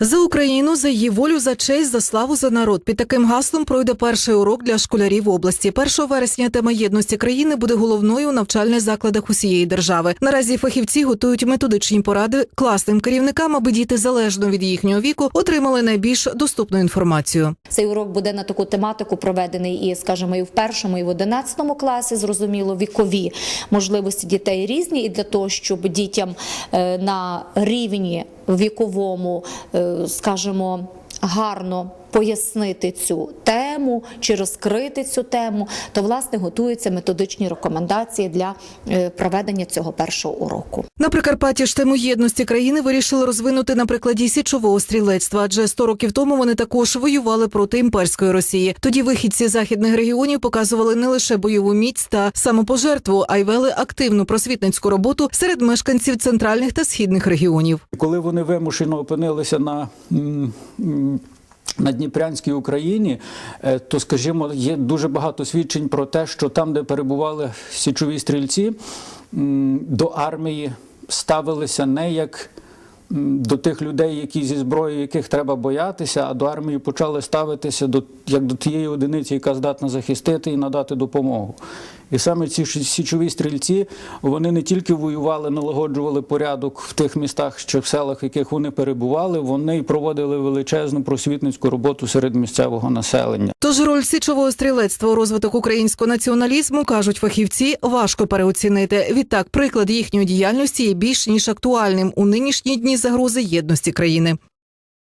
За Україну, за її волю, за честь, за славу, за народ. Під таким гаслом пройде перший урок для школярів області. 1 вересня тема єдності країни буде головною у навчальних закладах усієї держави. Наразі фахівці готують методичні поради класним керівникам, аби діти залежно від їхнього віку отримали найбільш доступну інформацію. Цей урок буде на таку тематику проведений і, скажімо, і в першому, і в одинадцятому класі. Зрозуміло, вікові можливості дітей різні, і для того, щоб дітям е, на рівні віковому, е, скажімо, гарно пояснити цю тему чи розкрити цю тему, то власне готуються методичні рекомендації для е, проведення цього першого уроку. На Прикарпатті ж тему єдності країни вирішили розвинути на прикладі січового стрілецтва, адже 100 років тому вони також воювали проти імперської Росії. Тоді вихідці західних регіонів показували не лише бойову міць та самопожертву, а й вели активну просвітницьку роботу серед мешканців центральних та східних регіонів. Коли вони вимушено опинилися на, на Дніпрянській Україні, е, то, скажімо, є дуже багато свідчень про те, що там, де перебували січові стрільці, до армії ставилися не як до тих людей, які зі зброєю, яких треба боятися, а до армії почали ставитися до, як до тієї одиниці, яка здатна захистити і надати допомогу. І саме ці січові стрільці вони не тільки воювали, налагоджували порядок в тих містах чи в селах, в яких вони перебували, вони й проводили величезну просвітницьку роботу серед місцевого населення. Тож роль січового стрілецтва у розвиток українського націоналізму кажуть фахівці важко переоцінити. Відтак, приклад їхньої діяльності є більш ніж актуальним у нинішні дні загрози єдності країни.